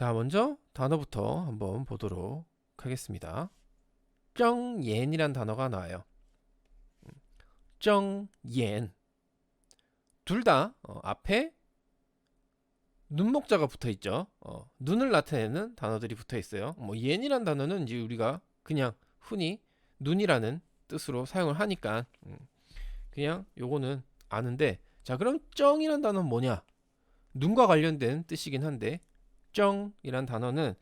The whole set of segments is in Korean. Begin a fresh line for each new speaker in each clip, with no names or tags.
자, 먼저 단어부터 한번 보도록 하겠습니다. 정옌이란 단어가 나와요. 정옌. 둘다 앞에 눈목자가 붙어 있죠. 어, 눈을 나타내는 단어들이 붙어 있어요. 뭐 옌이란 단어는 이제 우리가 그냥 흔히 눈이라는 뜻으로 사용을 하니까 음, 그냥 요거는 아는데 자 그럼 정이란 단어는 뭐냐? 눈과 관련된 뜻이긴 한데 정이란 단어는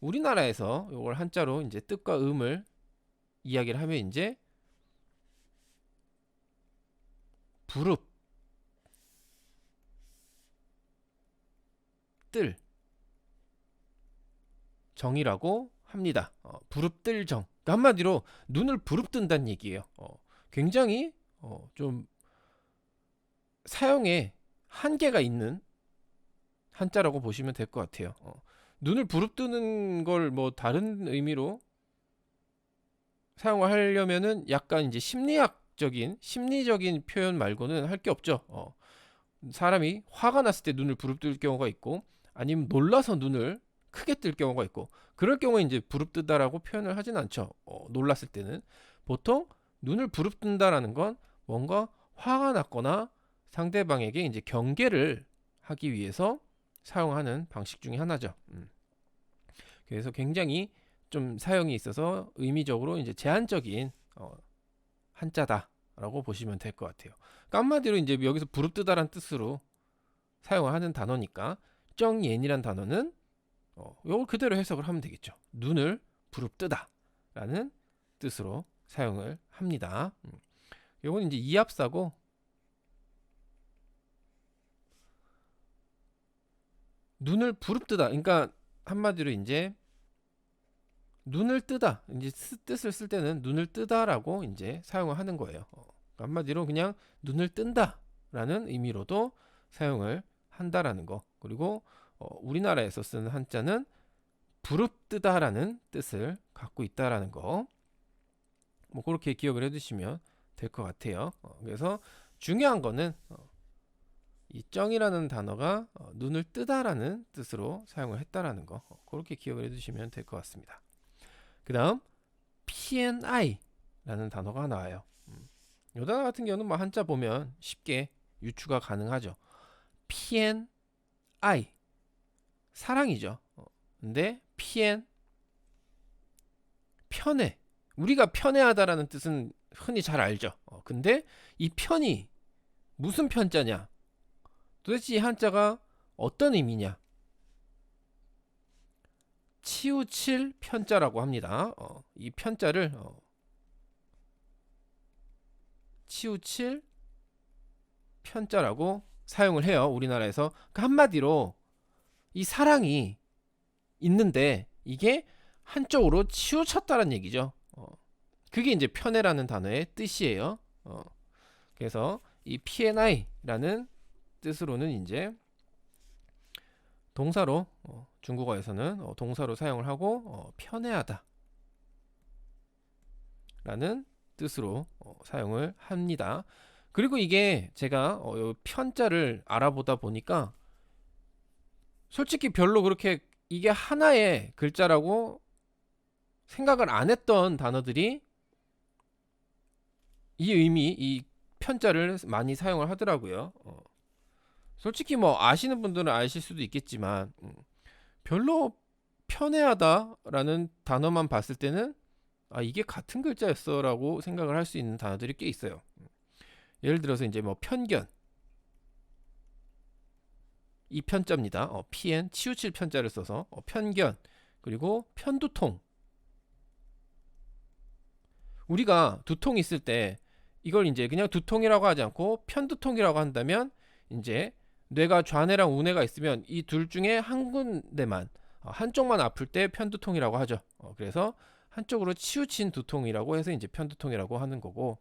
우리나라에서 요걸 한자로 이제 뜻과 음을 이야기를 하면 이제 부릅 뜰 정이라고 합니다. 어, 부릅뜰 정. 그러니까 한마디로 눈을 부릅뜬다는 얘기예요. 어, 굉장히 어, 좀 사용에 한계가 있는 한자라고 보시면 될 것 같아요. 어, 눈을 부릅뜨는 걸 뭐 다른 의미로 사용을 하려면은 약간 이제 심리학적인 심리적인 표현 말고는 할 게 없죠. 어, 사람이 화가 났을 때 눈을 부릅뜰 경우가 있고 아니면 놀라서 눈을 크게 뜰 경우가 있고 그럴 경우에 이제 부릅뜨다라고 표현을 하진 않죠. 어, 놀랐을 때는 보통 눈을 부릅뜬다라는 건 뭔가 화가 났거나 상대방에게 이제 경계를 하기 위해서 사용하는 방식 중에 하나죠. 음. 그래서 굉장히 좀 사용이 있어서 의미적으로 이제 제한적인 어, 한자다라고 보시면 될 것 같아요. 그러니까 한마디로 이제 여기서 부릅뜨다란 뜻으로 사용을 하는 단어니까 정옌이란 단어는 어, 이걸 그대로 해석을 하면 되겠죠. 눈을 부릅뜨다라는 뜻으로 사용을 합니다. 음. 이건 이제 이합사고 눈을 부릅뜨다. 그러니까 한마디로 이제 눈을 뜨다. 이제 뜻을 쓸 때는 눈을 뜨다라고 이제 사용을 하는 거예요. 어, 그러니까 한마디로 그냥 눈을 뜬다라는 의미로도 사용을 한다라는 거. 그리고 어, 우리나라에서 쓰는 한자는 부릅뜨다라는 뜻을 갖고 있다라는 거. 뭐 그렇게 기억을 해두시면 될 것 같아요. 어, 그래서 중요한 거는 어, 이 정이라는 단어가 어, 눈을 뜨다라는 뜻으로 사용을 했다라는 거. 어, 그렇게 기억을 해두시면 될 것 같습니다. 그 다음 PNI라는 단어가 나와요. 음. 이 단어 같은 경우는 뭐 한자 보면 쉽게 유추가 가능하죠. PNI 사랑이죠. 어, 근데 PN 편해. 우리가 편해하다라는 뜻은 흔히 잘 알죠. 어, 근데 이 편이 무슨 편자냐? 도대체 이 한자가 어떤 의미냐? 치우칠 편자라고 합니다. 어, 이 편자를 어, 치우칠 편자라고 사용을 해요. 우리나라에서 그 한마디로 이 사랑이 있는데 이게 한쪽으로 치우쳤다는 얘기죠. 어, 그게 이제 편애라는 단어의 뜻이에요. 어, 그래서 이 PNI라는 뜻으로는 이제 동사로 어, 중국어에서는 어, 동사로 사용을 하고 어, 편애하다 라는 뜻으로 어, 사용을 합니다. 그리고 이게 제가 어, 편자를 알아보다 보니까 솔직히 별로 그렇게 이게 하나의 글자라고 생각을 안 했던 단어들이 이 의미, 이 편자를 많이 사용을 하더라고요. 어. 솔직히 뭐 아시는 분들은 아실 수도 있겠지만 음, 별로 편애하다라는 단어만 봤을 때는 아 이게 같은 글자였어라고 생각을 할 수 있는 단어들이 꽤 있어요. 음. 예를 들어서 이제 뭐 편견 이 편자입니다. 어, pn 치우칠 편자를 써서 어, 편견 그리고 편두통 우리가 두통 있을 때 이걸 이제 그냥 두통이라고 하지 않고 편두통이라고 한다면 이제 뇌가 좌뇌랑 우뇌가 있으면 이 둘 중에 한 군데만 어, 한쪽만 아플 때 편두통이라고 하죠. 어, 그래서 한쪽으로 치우친 두통이라고 해서 이제 편두통이라고 하는 거고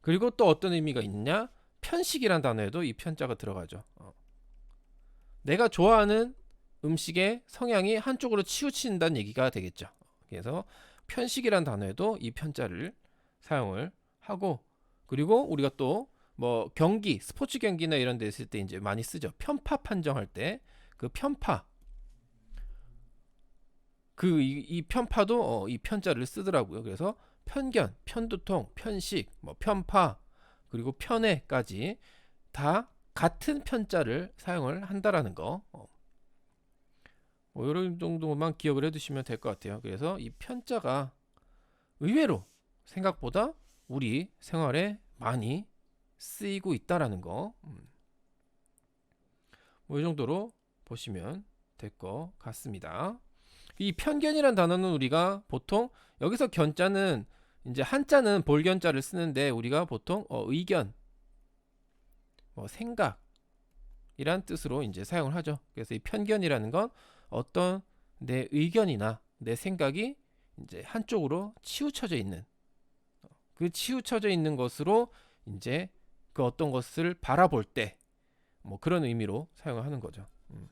그리고 또 어떤 의미가 있느냐 편식이란 단어에도 이 편자가 들어가죠. 어. 내가 좋아하는 음식의 성향이 한쪽으로 치우친다는 얘기가 되겠죠. 그래서 편식이란 단어에도 이 편자를 사용을 하고 그리고 우리가 또 뭐 경기 스포츠 경기나 이런 데 있을 때 이제 많이 쓰죠. 편파 판정할 때 그 편파 그이 편파도 어, 이 편자를 쓰더라고요. 그래서 편견, 편두통, 편식, 뭐 편파 그리고 편애까지 다 같은 편자를 사용을 한다라는 거. 어. 뭐 이런 정도만 기억을 해두시면 될 것 같아요. 그래서 이 편자가 의외로 생각보다 우리 생활에 많이 쓰이고 있다라는 거. 음. 뭐이 정도로 보시면 될 것 같습니다. 이 편견이란 단어는 우리가 보통 여기서 견자는 이제 한자는 볼견자를 쓰는데 우리가 보통 어, 의견, 뭐 생각 이란 뜻으로 이제 사용을 하죠. 그래서 이 편견이라는 건 어떤 내 의견이나 내 생각이 이제 한쪽으로 치우쳐져 있는 그 치우쳐져 있는 것으로 이제 그 어떤 것을 바라볼 때 뭐 그런 의미로 사용을 하는 거죠. 음.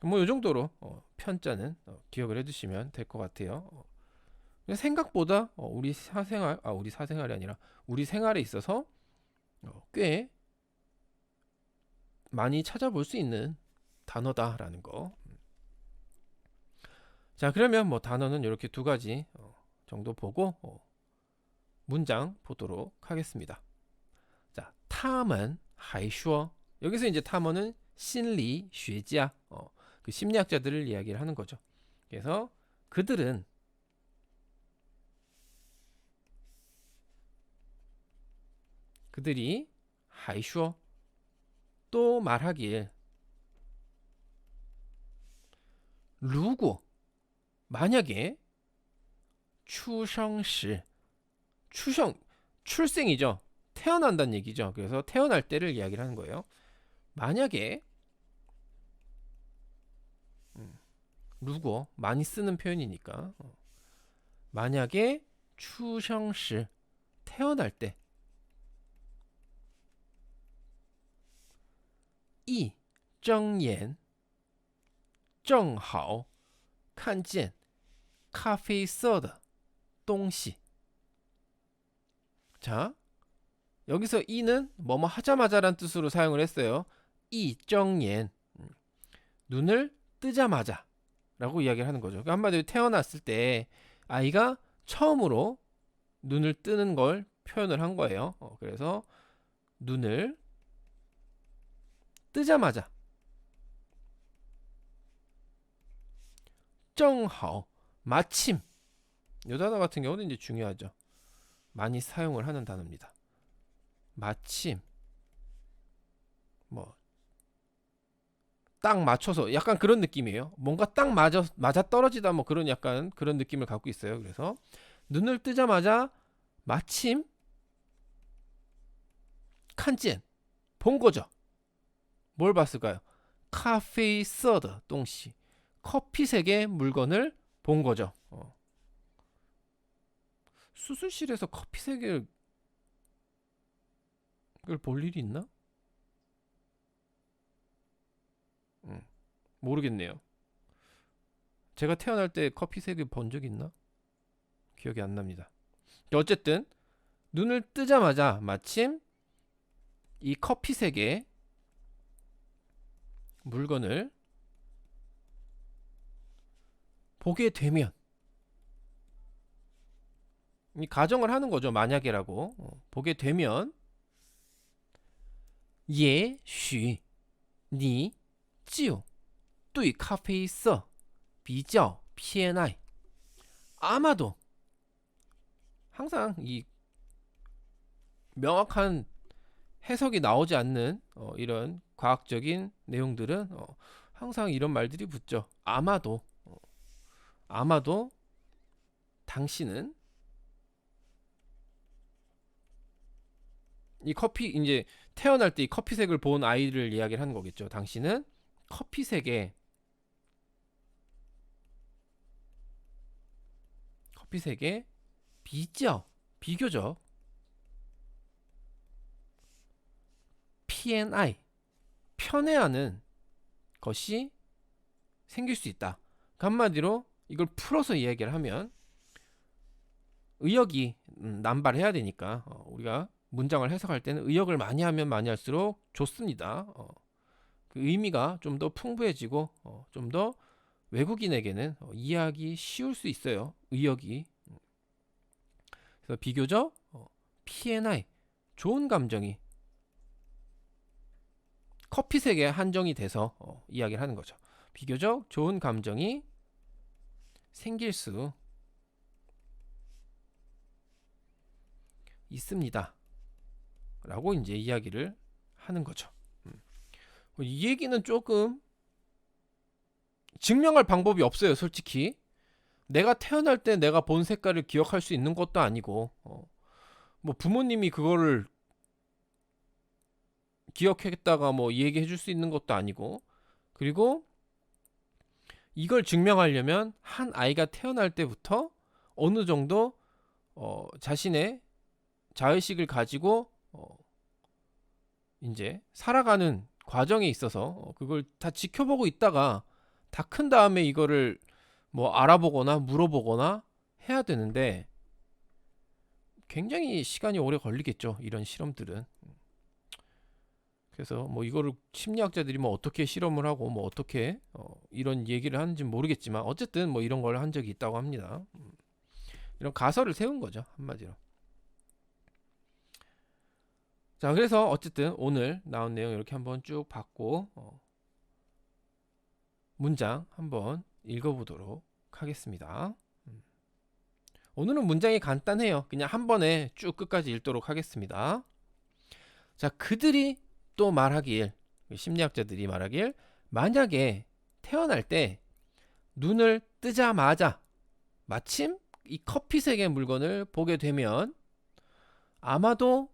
뭐이 정도로 어, 편자는 어, 기억을 해두시면 될 것 같아요. 어, 생각보다 어, 우리 사생활, 아 우리 사생활이 아니라 우리 생활에 있어서 어, 꽤 많이 찾아볼 수 있는 단어다라는 거. 음. 자 그러면 뭐 단어는 이렇게 두 가지 어, 정도 보고 어, 문장 보도록 하겠습니다. 자, 他们还说 여기서 이제 他们은 심리 学家 어, 그 심리학자들을 이야기를 하는 거죠. 그래서 그들은 그들이 还说 또 말하길 如果 만약에 出生时 출생 출생이죠. 태어난다는 얘기죠. 그래서 태어날 때를 이야기를 하는 거예요. 만약에 음, 루고 많이 쓰는 표현이니까 어. 만약에 출생시 태어날 때 이, 睁眼 正好看见咖啡色的东西 자, 여기서 이는 뭐뭐 하자마자란 뜻으로 사용을 했어요. 이정옌 음. 눈을 뜨자마자 라고 이야기를 하는 거죠. 그러니까 한마디로 태어났을 때 아이가 처음으로 눈을 뜨는 걸 표현을 한 거예요. 어, 그래서 눈을 뜨자마자 정하오 마침 요 단어 같은 경우는 이제 중요하죠. 많이 사용을 하는 단어입니다. 마침 뭐 딱 맞춰서 약간 그런 느낌이에요. 뭔가 딱 맞아 맞아 떨어지다 뭐 그런 약간 그런 느낌을 갖고 있어요. 그래서 눈을 뜨자마자 마침 칸젠 본 거죠. 뭘 봤을까요? 카페 서드 동시 커피색의 물건을 본 거죠. 어. 수술실에서 커피색을 그걸 볼 일이 있나? 음, 모르겠네요. 제가 태어날 때 커피색을 본적 있나? 기억이 안 납니다. 어쨌든 눈을 뜨자마자 마침 이 커피색의 물건을 보게 되면 이 가정을 하는 거죠. 만약에라고 어, 보게 되면 也许你就对咖啡色比较偏爱 아마도 항상 이 명확한 해석이 나오지 않는 어, 이런 과학적인 내용들은 어, 항상 이런 말들이 붙죠. 아마도 어, 아마도 당신은 이 커피 이제 태어날 때 이 커피색을 본 아이를 이야기를 하는 거겠죠. 당신은 커피색에 커피색에 비较 비교적 PNI 편애하는 것이 생길 수 있다. 그 한마디로 이걸 풀어서 이야기를 하면 의역이 음, 남발해야 되니까 어, 우리가 문장을 해석할 때는 의역을 많이 하면 많이 할수록 좋습니다. 어, 그 의미가 좀 더 풍부해지고 어, 좀더 외국인에게는 어, 이해하기 쉬울 수 있어요. 의역이. 그래서 비교적 어, P&I 좋은 감정이 커피색에 한정이 돼서 어, 이야기를 하는 거죠. 비교적 좋은 감정이 생길 수 있습니다. 라고 이제 이야기를 하는 거죠. 음. 이 얘기는 조금 증명할 방법이 없어요, 솔직히. 내가 태어날 때 내가 본 색깔을 기억할 수 있는 것도 아니고, 어, 뭐 부모님이 그거를 기억했다가 뭐 얘기해 줄 수 있는 것도 아니고, 그리고 이걸 증명하려면 한 아이가 태어날 때부터 어느 정도 어, 자신의 자의식을 가지고 어, 이제 살아가는 과정에 있어서 어, 그걸 다 지켜보고 있다가 다 큰 다음에 이거를 뭐 알아보거나 물어보거나 해야 되는데 굉장히 시간이 오래 걸리겠죠. 이런 실험들은. 그래서 뭐 이거를 심리학자들이 뭐 어떻게 실험을 하고 뭐 어떻게 어 이런 얘기를 하는지 모르겠지만 어쨌든 뭐 이런 걸 한 적이 있다고 합니다. 음. 이런 가설을 세운 거죠 한마디로. 자 그래서 어쨌든 오늘 나온 내용 이렇게 한번 쭉 봤고 어 문장 한번 읽어보도록 하겠습니다. 음. 오늘은 문장이 간단해요. 그냥 한 번에 쭉 끝까지 읽도록 하겠습니다. 자 그들이 또 말하길 심리학자들이 말하길 만약에 태어날 때 눈을 뜨자마자 마침 이 커피색의 물건을 보게 되면 아마도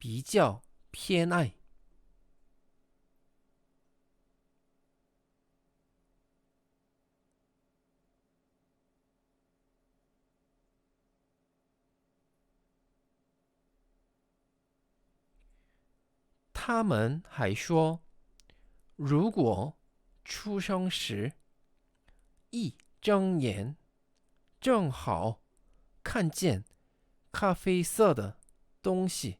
比较偏爱。他们还说，如果出生时一睁眼正好看见咖啡色的东西，